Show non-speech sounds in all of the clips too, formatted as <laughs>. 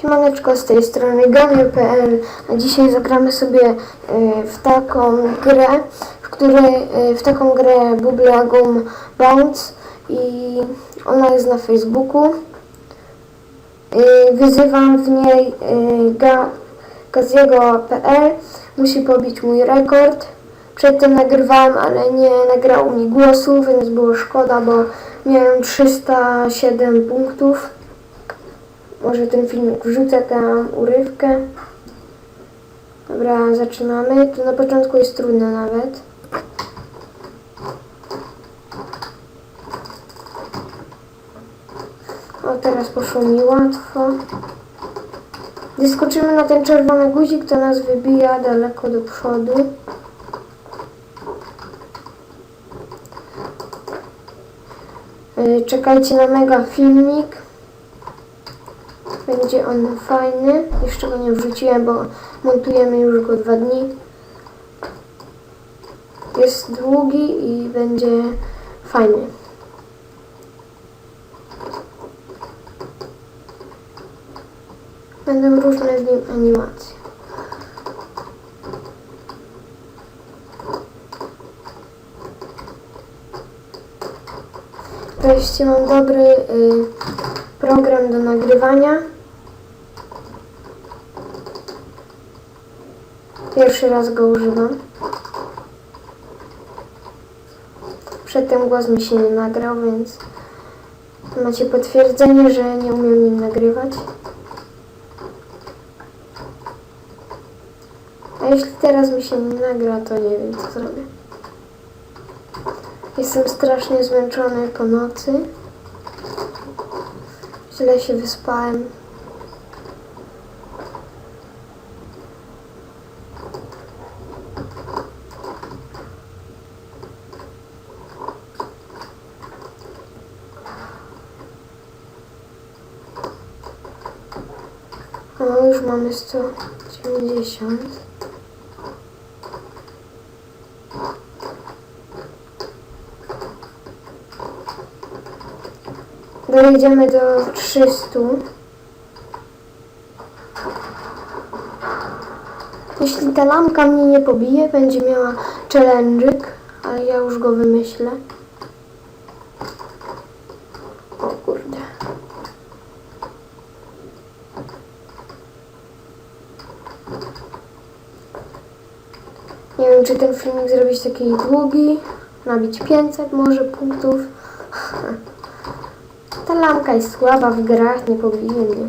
Siemaneczko, z tej strony Gamio.pl a dzisiaj zagramy sobie e, w taką grę, w której e, w taką grę Bubble Gum Bounce i ona jest na Facebooku. E, Wyzywam w niej Ga- Gaziego.pl musi pobić mój rekord. Przedtem nagrywałem, ale nie nagrało mi głosu, więc było szkoda, bo miałem 307 punktów. Może ten filmik wrzucę tam urywkę. Dobra, zaczynamy. To na początku jest trudne nawet. O, teraz poszło mi łatwo. Gdy skoczymy na ten czerwony guzik, to nas wybija daleko do przodu. Yy, Czekajcie na mega filmik. Będzie on fajny. Jeszcze go nie wrzuciłem, bo montujemy już go dwa dni. Jest długi i będzie fajny. Będą różne z nim animacje. Mam dobry y, program do nagrywania. Pierwszy raz go używam. Przedtem głos mi się nie nagrał, więc macie potwierdzenie, że nie umiem nim nagrywać. A jeśli teraz mi się nie nagra, to nie wiem co zrobię. Jestem strasznie zmęczony po nocy. Źle się wyspałem. O, już mamy 190. Dojedziemy do 300. Jeśli ta lampka mnie nie pobije, będzie miała challenge'ik, ale ja już go wymyślę. O kurde. Nie wiem, czy ten filmik zrobić taki długi, nabić 500 może punktów. <laughs> Ta lampka jest słaba w grach, nie pobije mnie.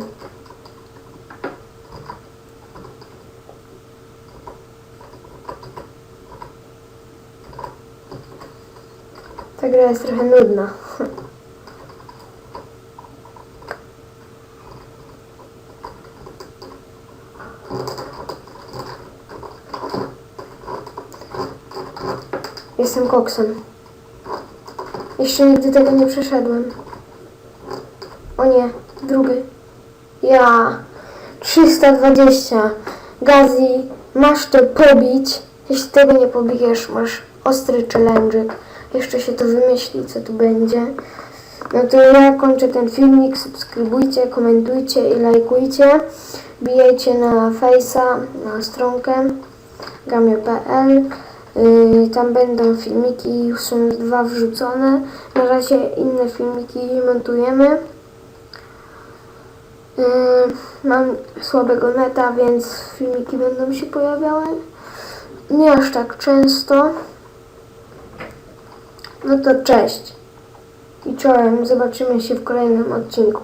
Ta gra jest trochę nudna. Jestem koksem. Jeszcze nigdy tego nie przeszedłem. O nie, drugi. Ja. 320. Gazi, masz to pobić. Jeśli tego nie pobijesz, masz ostry challenge'ik. Jeszcze się to wymyśli, co tu będzie. No to ja kończę ten filmik. Subskrybujcie, komentujcie i lajkujcie. Bijajcie na Face'a, na stronkę gamio.pl. Yy, tam będą filmiki, już są dwa wrzucone. Na razie inne filmiki montujemy. Yy, mam słabego neta, więc filmiki będą się pojawiały. Nie aż tak często. No to cześć. I czołem. Zobaczymy się w kolejnym odcinku.